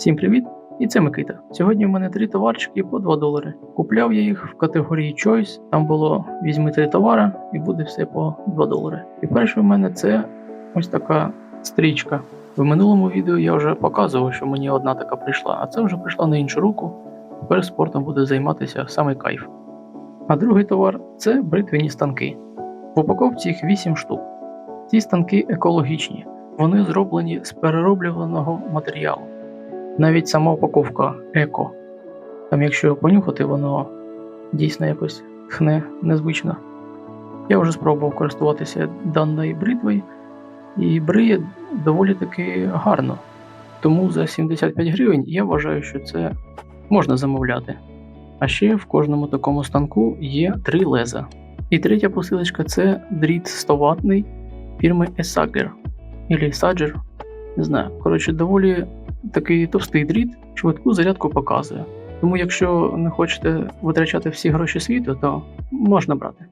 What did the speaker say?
Всім привіт! І це Микита. Сьогодні в мене три товарчики по 2 долари. Купляв я їх в категорії Choice. Там було візьми три товари і буде все по 2 долари. І перше в мене це ось така стрічка. В минулому відео я вже показував, що мені одна така прийшла, а це вже прийшла на іншу руку. Тепер спортом буде займатися саме кайф. А другий товар це бритвені станки. В упаковці їх 8 штук. Ці станки екологічні, вони зроблені з перероблюваного матеріалу. Навіть сама упаковка еко. Там, якщо понюхати, воно дійсно якось хне незвично. Я вже спробував користуватися даною бритвою, і бриє доволі таки гарно. Тому за 75 гривень я вважаю, що це можна замовляти. А ще в кожному такому станку є три леза. І третя посилочка це дріт 100 ватний фірми Esager. Ілі Sager, не знаю. Коротше, доволі такий товстий дріт, швидку зарядку показує. Тому, якщо не хочете витрачати всі гроші світу, то можна брати.